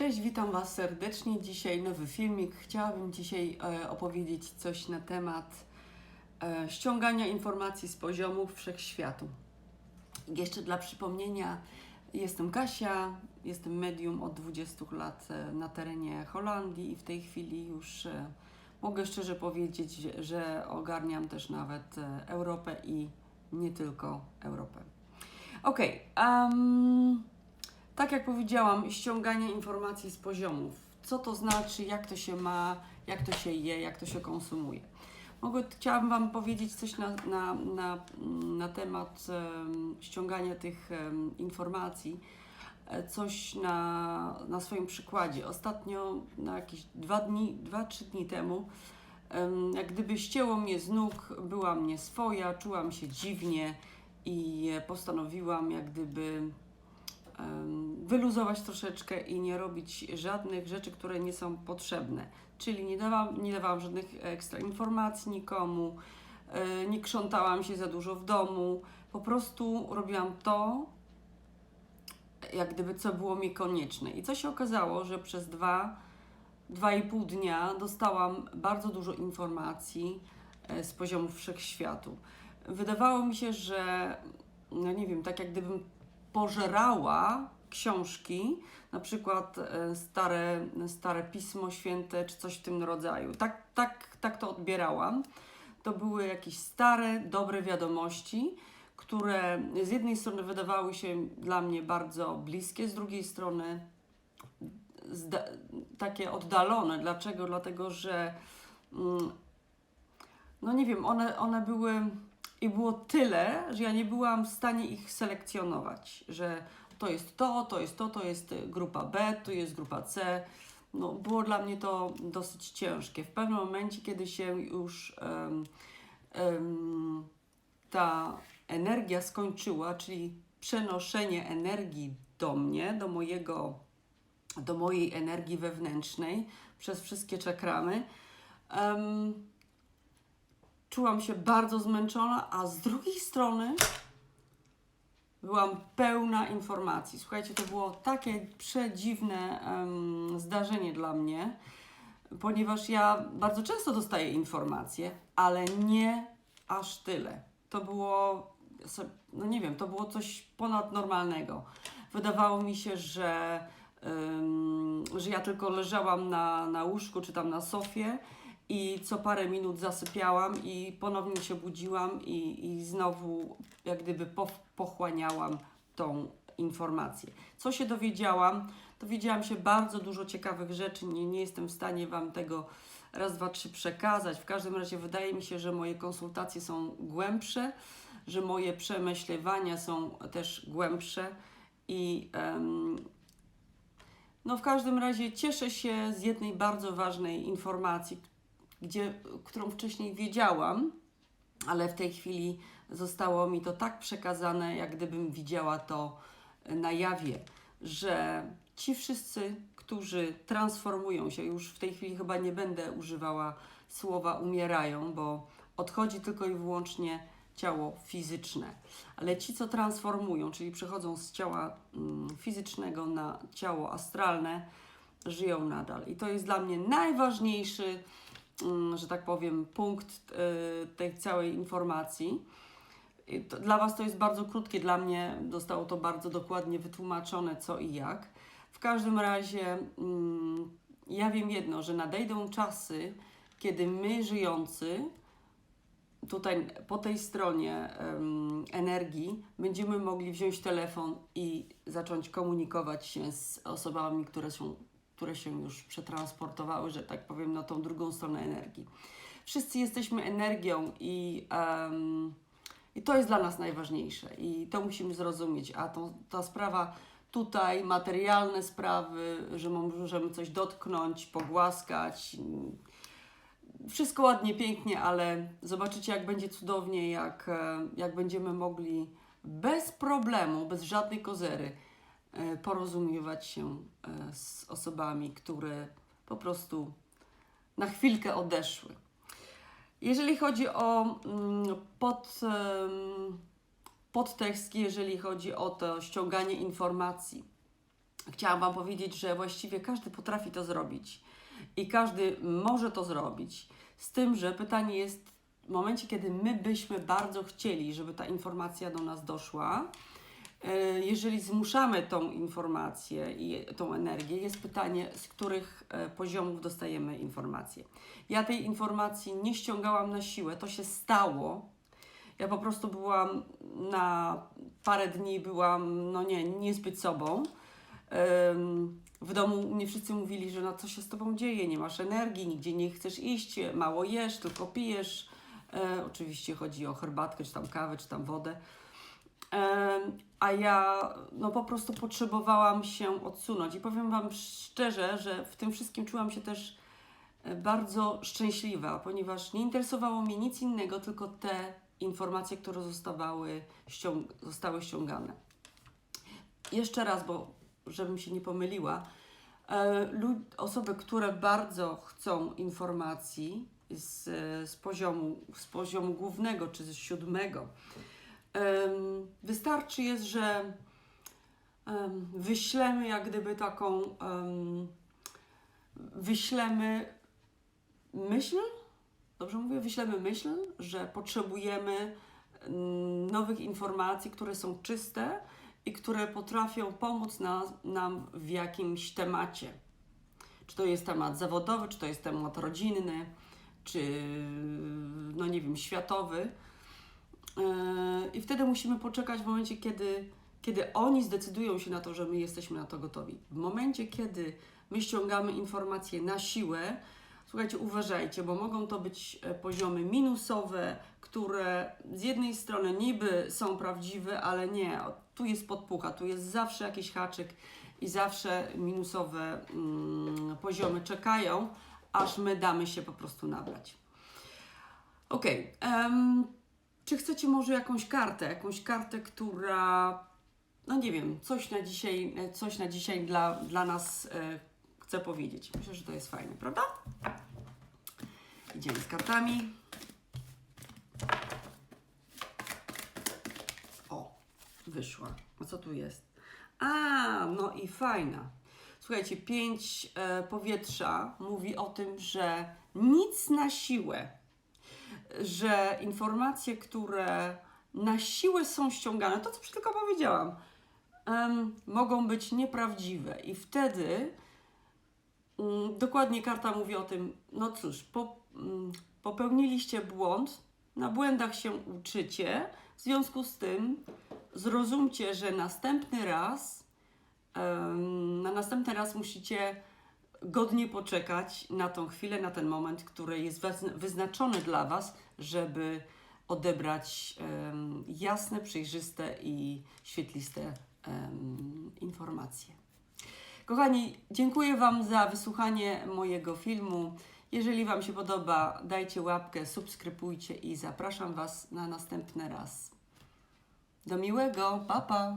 Cześć, witam Was serdecznie. Dzisiaj nowy filmik. Chciałabym dzisiaj e, opowiedzieć coś na temat e, ściągania informacji z poziomów wszechświatu. Jeszcze dla przypomnienia, jestem Kasia, jestem medium od 20 lat e, na terenie Holandii i w tej chwili już mogę szczerze powiedzieć, że- ogarniam też nawet Europę i nie tylko Europę. Okej, em, tak jak powiedziałam, ściąganie informacji z poziomów. Co to znaczy, jak to się ma, jak to się je, jak to się konsumuje. Mogę, chciałabym Wam powiedzieć coś na, na, na, na temat em, ściągania tych em, informacji, e, coś na, na swoim przykładzie. Ostatnio, na jakieś dwa dni, dwa, trzy dni temu, em, jak gdyby ścięło mnie z nóg, byłam nieswoja, czułam się dziwnie i postanowiłam jak gdyby wyluzować troszeczkę i nie robić żadnych rzeczy, które nie są potrzebne. Czyli nie dawałam, nie dawałam żadnych ekstra informacji nikomu, e, nie krzątałam się za dużo w domu, po prostu robiłam to, jak gdyby co było mi konieczne. I co się okazało, że przez dwa, dwa i pół dnia dostałam bardzo dużo informacji e, z poziomu wszechświatu. Wydawało mi się, że no nie wiem, tak jak gdybym pożerała książki, na przykład e, stare, stare Pismo Święte czy coś w tym rodzaju. Tak, tak, tak to odbierałam. To były jakieś stare, dobre wiadomości, które z jednej strony wydawały się dla mnie bardzo bliskie, z drugiej strony takie oddalone. Dlaczego? Dlatego, że mm, no nie wiem, one, one były i było tyle, że ja nie byłam w stanie ich selekcjonować, że to jest to, to jest to, to jest y, grupa B, tu jest grupa C. No, było dla mnie to dosyć ciężkie. W pewnym momencie, kiedy się już em, em, ta energia skończyła, czyli przenoszenie energii do mnie, do mojego, do mojej energii wewnętrznej przez wszystkie czakramy, em, czułam się bardzo zmęczona, a z drugiej strony byłam pełna informacji. Słuchajcie, to było takie przedziwne em, zdarzenie dla mnie, ponieważ ja bardzo często dostaję informacje, ale nie aż tyle. To było, no nie wiem, to było coś ponadnormalnego. Wydawało mi się, że, em, że ja tylko leżałam na, na łóżku czy tam na sofie i co parę minut zasypiałam i ponownie się budziłam i, i znowu jak gdyby poch- pochłaniałam tą informację. Co się dowiedziałam? Dowiedziałam się bardzo dużo ciekawych rzeczy. Nie, nie jestem w stanie Wam tego raz, dwa, trzy przekazać. W każdym razie wydaje mi się, że moje konsultacje są głębsze, że moje przemyślewania są też głębsze i em, no w każdym razie cieszę się z jednej bardzo ważnej informacji, gdzie, którą wcześniej wiedziałam, ale w tej chwili zostało mi to tak przekazane, jak gdybym widziała to na jawie, że ci wszyscy, którzy transformują się, już w tej chwili chyba nie będę używała słowa umierają, bo odchodzi tylko i wyłącznie ciało fizyczne, ale ci, co transformują, czyli przechodzą z ciała mm, fizycznego na ciało astralne, żyją nadal. I to jest dla mnie najważniejszy, że tak powiem, punkt y, tej całej informacji. Dla Was to jest bardzo krótkie, dla mnie zostało to bardzo dokładnie wytłumaczone, co i jak. W każdym razie mm, ja wiem jedno, że nadejdą czasy, kiedy my żyjący tutaj po tej stronie em, energii będziemy mogli wziąć telefon i zacząć komunikować się z osobami, które, są, które się już przetransportowały, że tak powiem, na tą drugą stronę energii. Wszyscy jesteśmy energią i, em, i to jest dla nas najważniejsze i to musimy zrozumieć. A to, ta sprawa tutaj, materialne sprawy, że możemy coś dotknąć, pogłaskać, wszystko ładnie, pięknie, ale zobaczycie, jak będzie cudownie, jak, e, jak będziemy mogli bez problemu, bez żadnej kozery porozumiewać się e, z osobami, które po prostu na chwilkę odeszły. Jeżeli chodzi o mm, pod, podtekst, jeżeli chodzi o to ściąganie informacji chciałam Wam powiedzieć, że właściwie każdy potrafi to zrobić i każdy może to zrobić. Z tym, że pytanie jest w momencie, kiedy my byśmy bardzo chcieli, żeby ta informacja do nas doszła, e, jeżeli zmuszamy tą informację i tą energię, jest pytanie, z których e, poziomów dostajemy informację. Ja tej informacji nie ściągałam na siłę, to się stało. Ja po prostu byłam na parę dni, byłam, no nie, niezbyt sobą. W domu mnie wszyscy mówili, że no co się z tobą dzieje, nie masz energii, nigdzie nie chcesz iść, mało jesz, tylko pijesz. E, oczywiście chodzi o herbatkę, czy tam kawę, czy tam wodę. A ja no po prostu potrzebowałam się odsunąć i powiem Wam szczerze, że w tym wszystkim czułam się też e, bardzo szczęśliwa, ponieważ nie interesowało mnie nic innego, tylko te informacje, które zostawały, zostały ściągane. Jeszcze raz, bo żebym się nie pomyliła, e, osoby, które bardzo chcą informacji z, z, poziomu, z poziomu głównego czy z siódmego, wystarczy jest, że em, wyślemy jak gdyby taką, em, wyślemy myśl, dobrze mówię, wyślemy myśl, że potrzebujemy mm, nowych informacji, które są czyste i które potrafią pomóc na, nam w jakimś temacie. Czy to jest temat zawodowy, czy to jest temat rodzinny, czy no nie wiem, światowy. Yy, I wtedy musimy poczekać w momencie, kiedy, kiedy oni zdecydują się na to, że my jesteśmy na to gotowi. W momencie, kiedy my ściągamy informacje na siłę, słuchajcie, uważajcie, bo mogą to być e, poziomy minusowe, które z jednej strony niby są prawdziwe, ale nie, tu jest podpucha, tu jest zawsze jakiś haczyk i zawsze minusowe mm, poziomy czekają, aż my damy się po prostu nabrać. Okej. em, czy chcecie może jakąś kartę? Jakąś kartę, która, no nie wiem, coś na dzisiaj, e, coś na dzisiaj dla, dla nas e, chce powiedzieć. Myślę, że to jest fajne, prawda? Idziemy z kartami. O, wyszła. A co tu jest? A, no i fajna. Słuchajcie, pięć e, powietrza mówi o tym, że nic na siłę, że informacje, które na siłę są ściągane, to co przed tylko powiedziałam, em, mogą być nieprawdziwe. I wtedy mm, dokładnie karta mówi o tym, no cóż, po, mm, popełniliście błąd, na błędach się uczycie, w związku z tym zrozumcie, że następny raz, em, na następny raz musicie godnie poczekać na tą chwilę, na ten moment, który jest wyznaczony dla Was, żeby odebrać em, jasne, przejrzyste i świetliste em, informacje. Kochani, dziękuję Wam za wysłuchanie mojego filmu. Jeżeli Wam się podoba, dajcie łapkę, subskrybujcie i zapraszam Was na następny raz. Do miłego, pa pa!